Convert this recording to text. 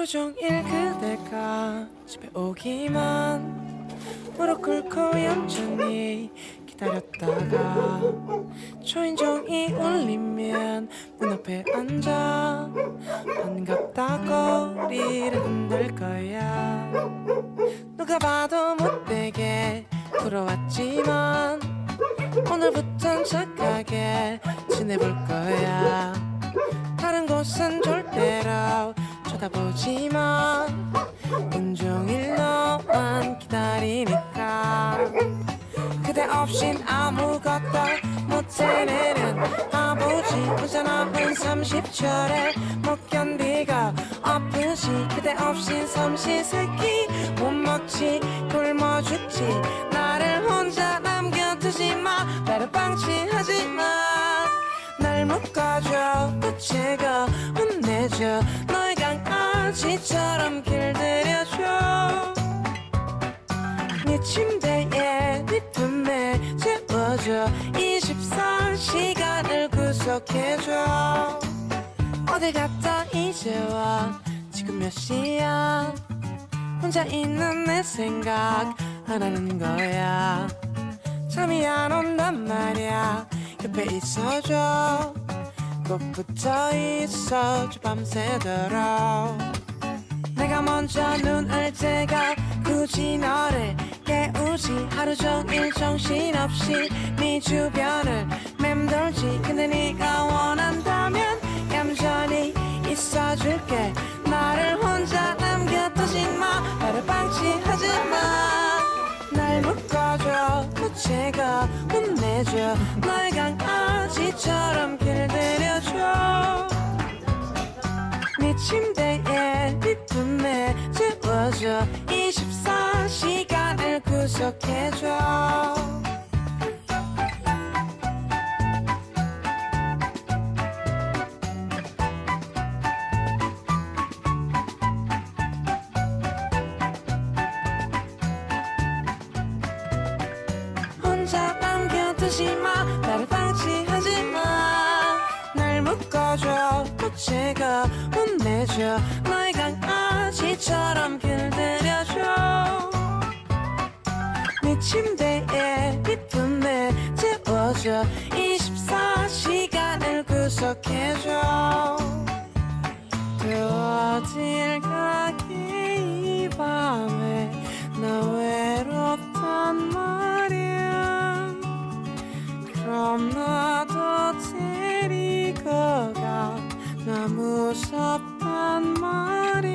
하루 종일 그대가 집에 오기만 무릎 꿇고 얌전히 기다렸다가 초인종이 울리면 문 앞에 앉아 반갑다고 꼬리를 흔들 거야. 누가 봐도 못되게 부러웠지만 오늘부턴 착하게 지내볼 거야 쳐다보지만 온종일 너만 기다리니까 그대 없인 아무것도 못해내는 아버지 혼자 남은 30초를 못 견디고 아프지 그대 없인 삼시세끼 못 먹지 굶어 죽지 나를 혼자 남겨두지 마 나를 방치하지 마날 묶어줘 붙이고 혼내줘 침대에 네 품에 재워줘 24시간을 구속해줘. 어디 갔다 이제 와? 지금 몇 시야? 혼자 있는 내 생각 안 하는 거야. 잠이 안 온단 말이야. 옆에 있어줘. 꼭 붙어 있어줘 밤새도록. 내가 먼저 눈을 뜨가 굳이 너를 하루 종일 정신없이 네 주변을 맴돌지. 근데 네가 원한다면 얌전히 있어줄게. 나를 혼자 남겨두지 마. 나를 방치하지 마날 묶어줘. 붙이고 혼내줘. 너의 강아지처럼 길들여줘. 네 침대에 네 품에 재워줘 24시간을 구속해줘 혼자 남겨두지 마. 나를 방치하지 마날 묶어줘. 붙이고 혼내줘. 너의 강아지처럼 길들여줘. 네 침대에 기쁨을 채워줘. 24시간을 구속해줘. 그 어딜 가게 이 밤에 나 외롭단 말이야. 그럼 나도 데리고 가나 무섭단 말이야.